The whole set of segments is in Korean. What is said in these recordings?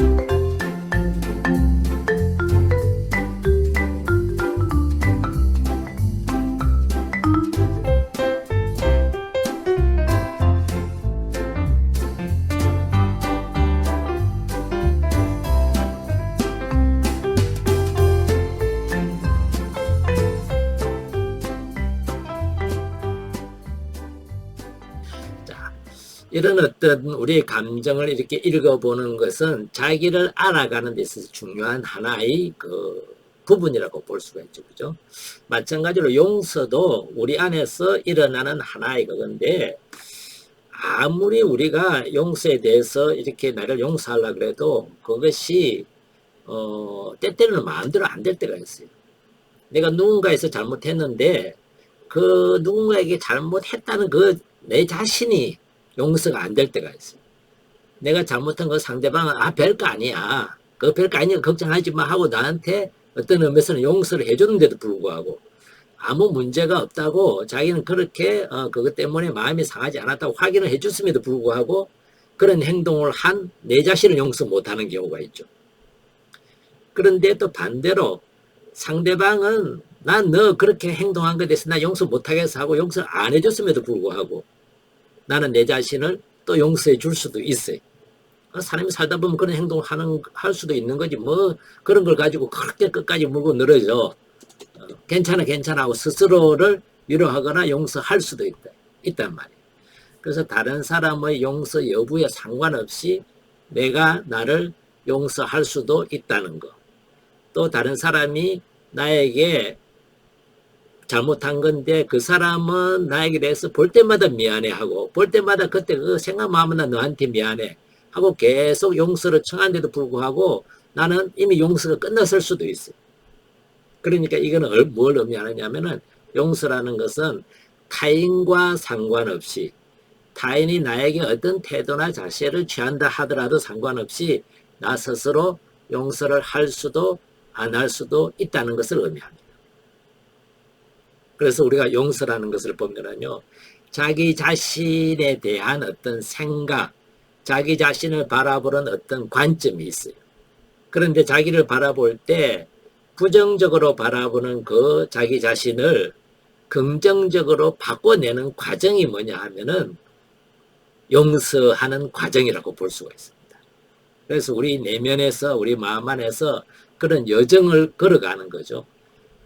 자, 이런 어떤 우리의 감정을 이렇게 읽어보는 것은 자기를 알아가는 데 있어서 중요한 하나의 그 부분이라고 볼 수가 있죠. 그죠? 마찬가지로 용서도 우리 안에서 일어나는 하나의 그건데, 아무리 우리가 용서에 대해서 이렇게 나를 용서하려 그래도 그것이, 어, 때때로는 마음대로 안 될 때가 있어요. 내가 누군가에서 잘못했는데, 그 누군가에게 잘못했다는 그 내 자신이 용서가 안 될 때가 있어요. 내가 잘못한 거 상대방은 아 별거 아니야. 그 별거 아니니까 걱정하지 마 하고 나한테 어떤 의미에서는 용서를 해줬는데도 불구하고 아무 문제가 없다고 자기는 그렇게 어, 그것 때문에 마음이 상하지 않았다고 확인을 해줬음에도 불구하고 그런 행동을 한 내 자신을 용서 못하는 경우가 있죠. 그런데 또 반대로 상대방은 난 너 그렇게 행동한 것에 대해서 나 용서 못하겠어 하고 용서를 안 해줬음에도 불구하고 나는 내 자신을 또 용서해 줄 수도 있어요. 어, 사람이 살다 보면 그런 행동을 하는, 할 수도 있는 거지. 뭐, 그런 걸 가지고 그렇게 끝까지 물고 늘어져. 어, 괜찮아, 괜찮아 하고 스스로를 위로하거나 용서할 수도 있다. 있단 말이에요. 그래서 다른 사람의 용서 여부에 상관없이 내가 나를 용서할 수도 있다는 거. 또 다른 사람이 나에게 잘못한 건데 그 사람은 나에게 대해서 볼 때마다 미안해하고 볼 때마다 그때 그 생각만 하면 나 너한테 미안해 하고 계속 용서를 청한데도 불구하고 나는 이미 용서가 끝났을 수도 있어요. 그러니까 이거는 얼- 뭘 의미하느냐면은 용서라는 것은 타인과 상관없이 타인이 나에게 어떤 태도나 자세를 취한다 하더라도 상관없이 나 스스로 용서를 할 수도 안 할 수도 있다는 것을 의미합니다. 그래서 우리가 용서라는 것을 보면은요, 자기 자신에 대한 어떤 생각, 자기 자신을 바라보는 어떤 관점이 있어요. 그런데 자기를 바라볼 때 부정적으로 바라보는 그 자기 자신을 긍정적으로 바꿔내는 과정이 뭐냐 하면은 용서하는 과정이라고 볼 수가 있습니다. 그래서 우리 내면에서 우리 마음 안에서 그런 여정을 걸어가는 거죠.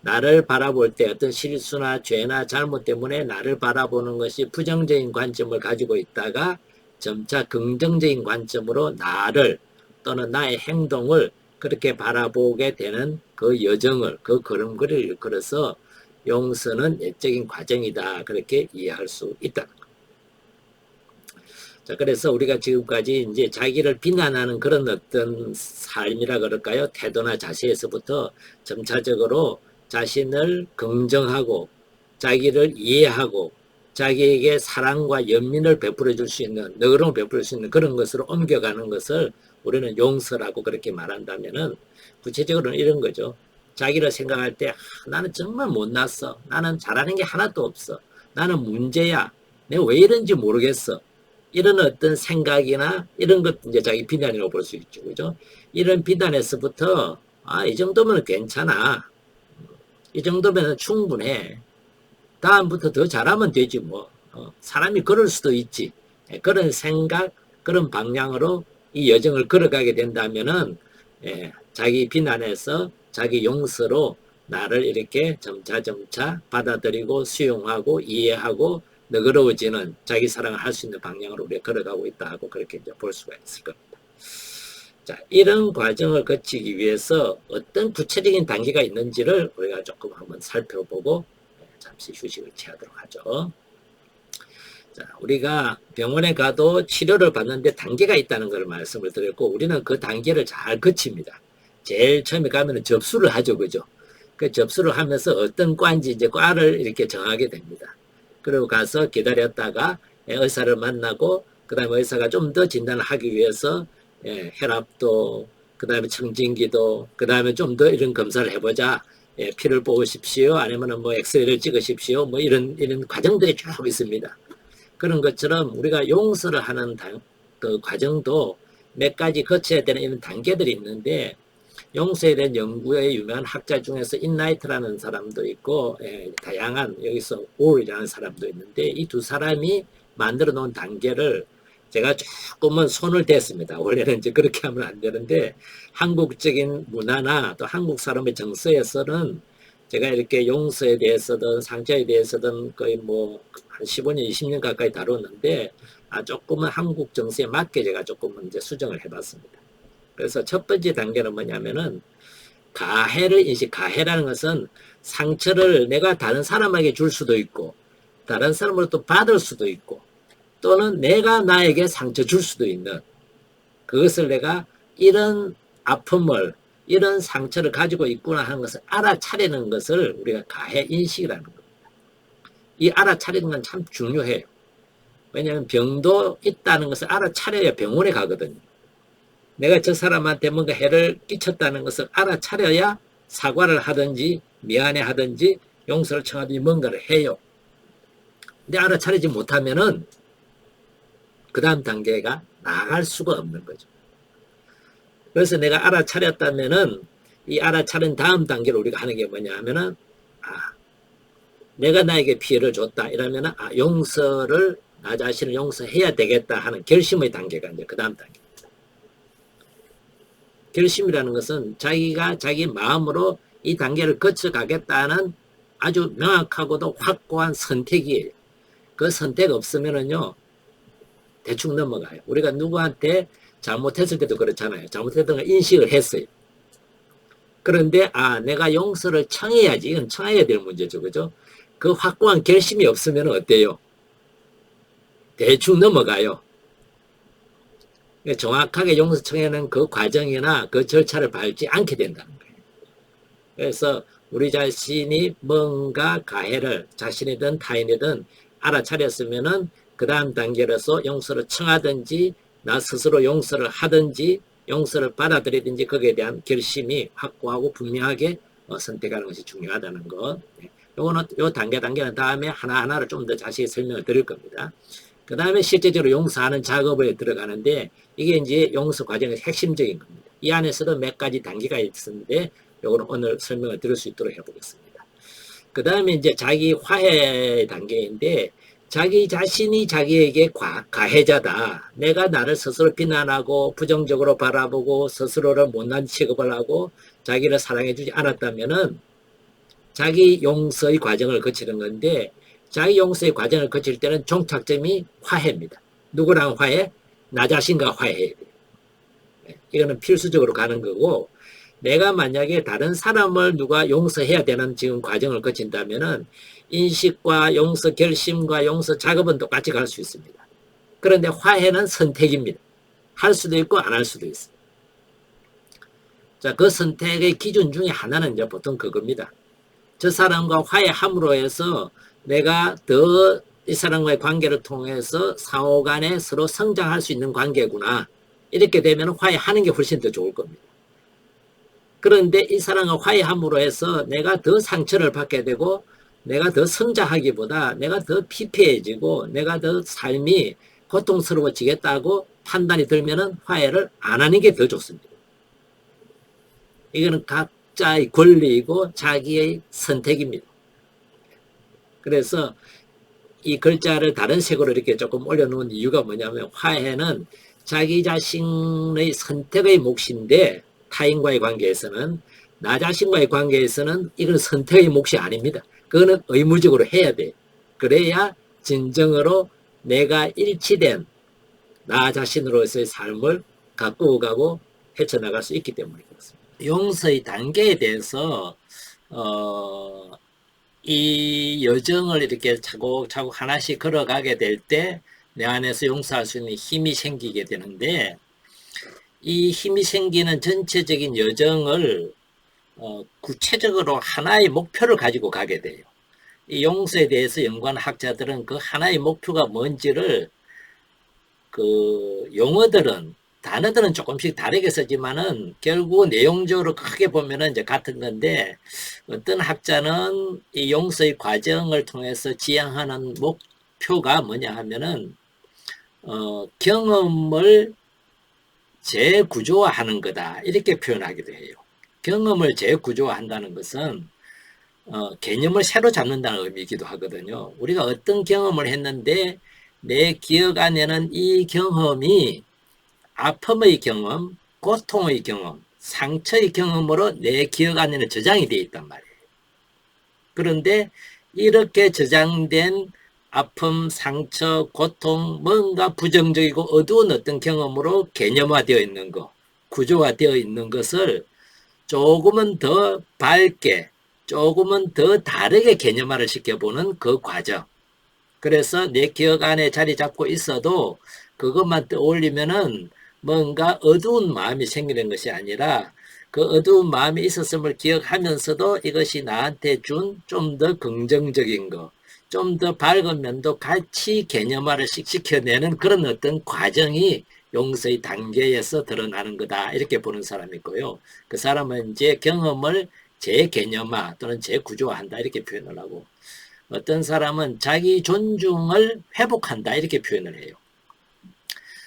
나를 바라볼 때 어떤 실수나 죄나 잘못 때문에 나를 바라보는 것이 부정적인 관점을 가지고 있다가 점차 긍정적인 관점으로 나를 또는 나의 행동을 그렇게 바라보게 되는 그 여정을 그 걸음걸이를 걸어서 용서는 내적인 과정이다 그렇게 이해할 수 있다는 거. 자 그래서 우리가 지금까지 이제 자기를 비난하는 그런 어떤 삶이라 그럴까요 태도나 자세에서부터 점차적으로 자신을 긍정하고 자기를 이해하고 자기에게 사랑과 연민을 베풀어 줄 수 있는 너그러움을 베풀어 줄 수 있는 그런 것으로 옮겨가는 것을 우리는 용서라고 그렇게 말한다면은 구체적으로는 이런 거죠. 자기를 생각할 때 아, 나는 정말 못났어. 나는 잘하는 게 하나도 없어. 나는 문제야. 내가 왜 이런지 모르겠어. 이런 어떤 생각이나 이런 것 이제 자기 비난이라고 볼 수 있죠. 그죠? 이런 비난에서부터 아, 이 정도면 괜찮아. 이 정도면 충분해. 다음부터 더 잘하면 되지 뭐. 어, 사람이 그럴 수도 있지. 예, 그런 생각, 그런 방향으로 이 여정을 걸어가게 된다면은 예, 자기 비난에서 자기 용서로 나를 이렇게 점차 점차 받아들이고 수용하고 이해하고 너그러워지는 자기 사랑을 할 수 있는 방향으로 우리가 걸어가고 있다 하고 그렇게 이제 볼 수가 있을 겁니다. 자, 이런 과정을 거치기 위해서 어떤 구체적인 단계가 있는지를 우리가 조금 한번 살펴보고 예, 잠시 휴식을 취하도록 하죠. 자, 우리가 병원에 가도 치료를 받는데 단계가 있다는 걸 말씀을 드렸고, 우리는 그 단계를 잘 거칩니다. 제일 처음에 가면은 접수를 하죠, 그죠? 그 접수를 하면서 어떤 과인지 이제 과를 이렇게 정하게 됩니다. 그리고 가서 기다렸다가 예, 의사를 만나고, 그 다음에 의사가 좀 더 진단을 하기 위해서 예, 혈압도, 그 다음에 청진기도, 그 다음에 좀 더 이런 검사를 해보자. 예, 피를 뽑으십시오. 아니면은 뭐 엑스레이를 찍으십시오. 뭐 이런, 이런 과정들이 쭉 있습니다. 그런 것처럼 우리가 용서를 하는 당- 그 과정도 몇 가지 거쳐야 되는 이런 단계들이 있는데 용서에 대한 연구에 유명한 학자 중에서 인라이트라는 사람도 있고 예, 다양한 여기서 올이라는 사람도 있는데 이 두 사람이 만들어 놓은 단계를 제가 조금은 손을 댔습니다. 원래는 이제 그렇게 하면 안 되는데 한국적인 문화나 또 한국 사람의 정서에서는 제가 이렇게 용서에 대해서든 상처에 대해서든 거의 뭐 한 15년, 20년 가까이 다뤘는데 아 조금은 한국 정서에 맞게 제가 조금은 이제 수정을 해봤습니다. 그래서 첫 번째 단계는 뭐냐면은 가해를 인식, 가해라는 것은 상처를 내가 다른 사람에게 줄 수도 있고 다른 사람으로부터 받을 수도 있고 또는 내가 나에게 상처 줄 수도 있는 그것을 내가 이런 아픔을 이런 상처를 가지고 있구나 하는 것을 알아차리는 것을 우리가 가해 인식이라는 겁니다. 이 알아차리는 건 참 중요해요. 왜냐하면 병도 있다는 것을 알아차려야 병원에 가거든요. 내가 저 사람한테 뭔가 해를 끼쳤다는 것을 알아차려야 사과를 하든지 미안해 하든지 용서를 청하든지 뭔가를 해요. 근데 알아차리지 못하면은 그 다음 단계가 나갈 수가 없는 거죠. 그래서 내가 알아차렸다면은 이 알아차린 다음 단계로 우리가 하는 게 뭐냐 하면은 아 내가 나에게 피해를 줬다 이러면은 아 용서를 나 자신을 용서해야 되겠다 하는 결심의 단계가 이제 그 다음 단계입니다. 결심이라는 것은 자기가 자기 마음으로 이 단계를 거쳐가겠다는 아주 명확하고도 확고한 선택이에요. 그 선택 없으면은요 대충 넘어가요. 우리가 누구한테 잘못했을 때도 그렇잖아요. 잘못했던 걸 인식을 했어요. 그런데 아 내가 용서를 청해야지 이건 청해야 될 문제죠. 그죠? 그 확고한 결심이 없으면 어때요? 대충 넘어가요. 정확하게 용서 청해는 그 과정이나 그 절차를 밟지 않게 된다는 거예요. 그래서 우리 자신이 뭔가 가해를 자신이든 타인이든 알아차렸으면은 그 다음 단계로서 용서를 청하든지 나 스스로 용서를 하든지 용서를 받아들이든지 거기에 대한 결심이 확고하고 분명하게 어, 선택하는 것이 중요하다는 것. 네. 요거는 요 단계 단계는 다음에 하나하나를 좀 더 자세히 설명을 드릴 겁니다. 그 다음에 실제적으로 용서하는 작업에 들어가는데 이게 이제 용서 과정의 핵심적인 겁니다. 이 안에서도 몇 가지 단계가 있었는데 요거는 오늘 설명을 드릴 수 있도록 해보겠습니다. 그 다음에 이제 자기 화해 단계인데 자기 자신이 자기에게 과, 가해자다. 내가 나를 스스로 비난하고 부정적으로 바라보고 스스로를 못난 취급을 하고 자기를 사랑해주지 않았다면은 자기 용서의 과정을 거치는 건데 자기 용서의 과정을 거칠 때는 종착점이 화해입니다. 누구랑 화해? 나 자신과 돼요. 네, 이거는 필수적으로 가는 거고 내가 만약에 다른 사람을 누가 용서해야 되는 지금 과정을 거친다면은 인식과 용서 결심과 용서 작업은 똑같이 갈 수 있습니다. 그런데 화해는 선택입니다. 할 수도 있고 안 할 수도 있습니다. 자, 그 선택의 기준 중에 하나는 이제 보통 그겁니다. 저 사람과 화해함으로 해서 내가 더 이 사람과의 관계를 통해서 상호 간에 서로 성장할 수 있는 관계구나. 이렇게 되면 화해하는 게 훨씬 더 좋을 겁니다. 그런데 이 사람과 화해함으로 해서 내가 더 상처를 받게 되고 내가 더 성장하기보다 내가 더 피폐해지고 내가 더 삶이 고통스러워지겠다고 판단이 들면은 화해를 안 하는 게 더 좋습니다. 이거는 각자의 권리이고 자기의 선택입니다. 그래서 이 글자를 다른 색으로 이렇게 조금 올려놓은 이유가 뭐냐면 화해는 자기 자신의 선택의 몫인데 타인과의 관계에서는 나 자신과의 관계에서는 이건 선택의 몫이 아닙니다. 그거는 의무적으로 해야 돼. 그래야 진정으로 내가 일치된 나 자신으로서의 삶을 가꾸어 가고 헤쳐나갈 수 있기 때문에 그렇습니다. 용서의 단계에 대해서 어, 이 여정을 이렇게 차곡차곡 하나씩 걸어가게 될 때 내 안에서 용서할 수 있는 힘이 생기게 되는데 이 힘이 생기는 전체적인 여정을 어, 구체적으로 하나의 목표를 가지고 가게 돼요. 이 용서에 대해서 연구한 학자들은 그 하나의 목표가 뭔지를 그 용어들은 단어들은 조금씩 다르게 쓰지만은 결국 내용적으로 크게 보면은 이제 같은 건데 어떤 학자는 이 용서의 과정을 통해서 지향하는 목표가 뭐냐 하면은 어 경험을 재구조화하는 거다 이렇게 표현하기도 해요. 경험을 재구조화한다는 것은 어, 개념을 새로 잡는다는 의미이기도 하거든요. 우리가 어떤 경험을 했는데 내 기억 안에는 이 경험이 아픔의 경험, 고통의 경험, 상처의 경험으로 내 기억 안에는 저장이 되어 있단 말이에요. 그런데 이렇게 저장된 아픔, 상처, 고통, 뭔가 부정적이고 어두운 어떤 경험으로 개념화되어 있는 것, 구조화되어 있는 것을 조금은 더 밝게, 조금은 더 다르게 개념화를 시켜보는 그 과정. 그래서 내 기억 안에 자리 잡고 있어도 그것만 떠올리면은 뭔가 어두운 마음이 생기는 것이 아니라 그 어두운 마음이 있었음을 기억하면서도 이것이 나한테 준 좀 더 긍정적인 거, 좀 더 밝은 면도 같이 개념화를 시켜내는 그런 어떤 과정이 용서의 단계에서 드러나는 거다. 이렇게 보는 사람이 있고요. 그 사람은 이제 경험을 재개념화 또는 재구조화한다. 이렇게 표현을 하고 어떤 사람은 자기 존중을 회복한다. 이렇게 표현을 해요.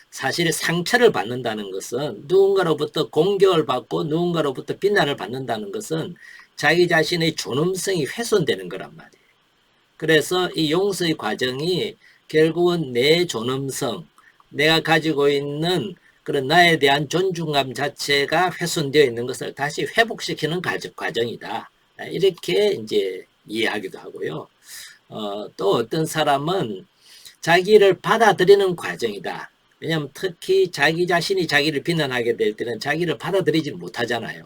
사실 상처를 받는다는 것은 누군가로부터 공격을 받고 누군가로부터 비난을 받는다는 것은 자기 자신의 존엄성이 훼손되는 거란 말이에요. 그래서 이 용서의 과정이 결국은 내 존엄성, 내가 가지고 있는 그런 나에 대한 존중감 자체가 훼손되어 있는 것을 다시 회복시키는 과정이다. 이렇게 이제 이해하기도 하고요. 어, 또 어떤 사람은 자기를 받아들이는 과정이다. 왜냐하면 특히 자기 자신이 자기를 비난하게 될 때는 자기를 받아들이지 못하잖아요.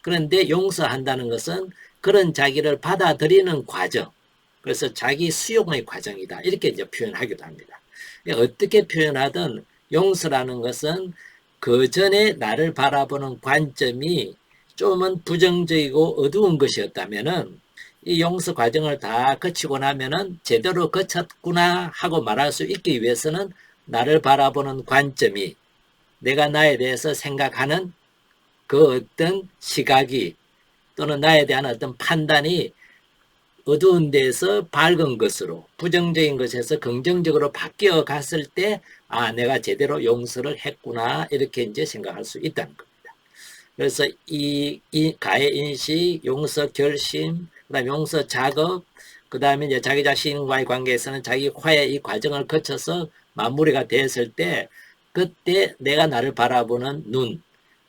그런데 용서한다는 것은 그런 자기를 받아들이는 과정. 그래서 자기 수용의 과정이다. 이렇게 이제 표현하기도 합니다. 어떻게 표현하든 용서라는 것은 그 전에 나를 바라보는 관점이 좀은 부정적이고 어두운 것이었다면은 이 용서 과정을 다 거치고 나면은 제대로 거쳤구나 하고 말할 수 있기 위해서는 나를 바라보는 관점이 내가 나에 대해서 생각하는 그 어떤 시각이 또는 나에 대한 어떤 판단이 어두운 데서 밝은 것으로 부정적인 것에서 긍정적으로 바뀌어 갔을 때 아 내가 제대로 용서를 했구나 이렇게 이제 생각할 수 있다는 겁니다. 그래서 이, 이 가해 인식, 용서 결심, 그다음 용서 작업, 그다음에 이제 자기 자신과의 관계에서는 자기 화해 이 과정을 거쳐서 마무리가 됐을 때 그때 내가 나를 바라보는 눈,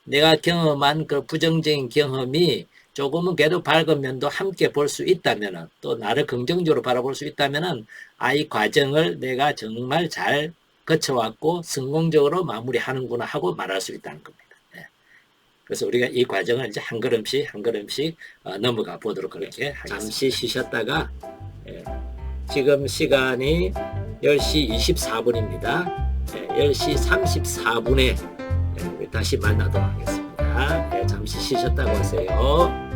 내가 경험한 그 부정적인 경험이 조금은 그래도 밝은 면도 함께 볼 수 있다면 또 나를 긍정적으로 바라볼 수 있다면 아이 과정을 내가 정말 잘 거쳐왔고 성공적으로 마무리하는구나 하고 말할 수 있다는 겁니다. 네. 그래서 우리가 이 과정을 이제 한 걸음씩 한 걸음씩 어, 넘어가 보도록 그렇게 하겠습니다. 잠시 쉬셨다가 예, 지금 시간이 10시 24분입니다. 예, 10시 34분에 예, 다시 만나도록 하겠습니다. 예, 잠시 쉬셨다고 하세요.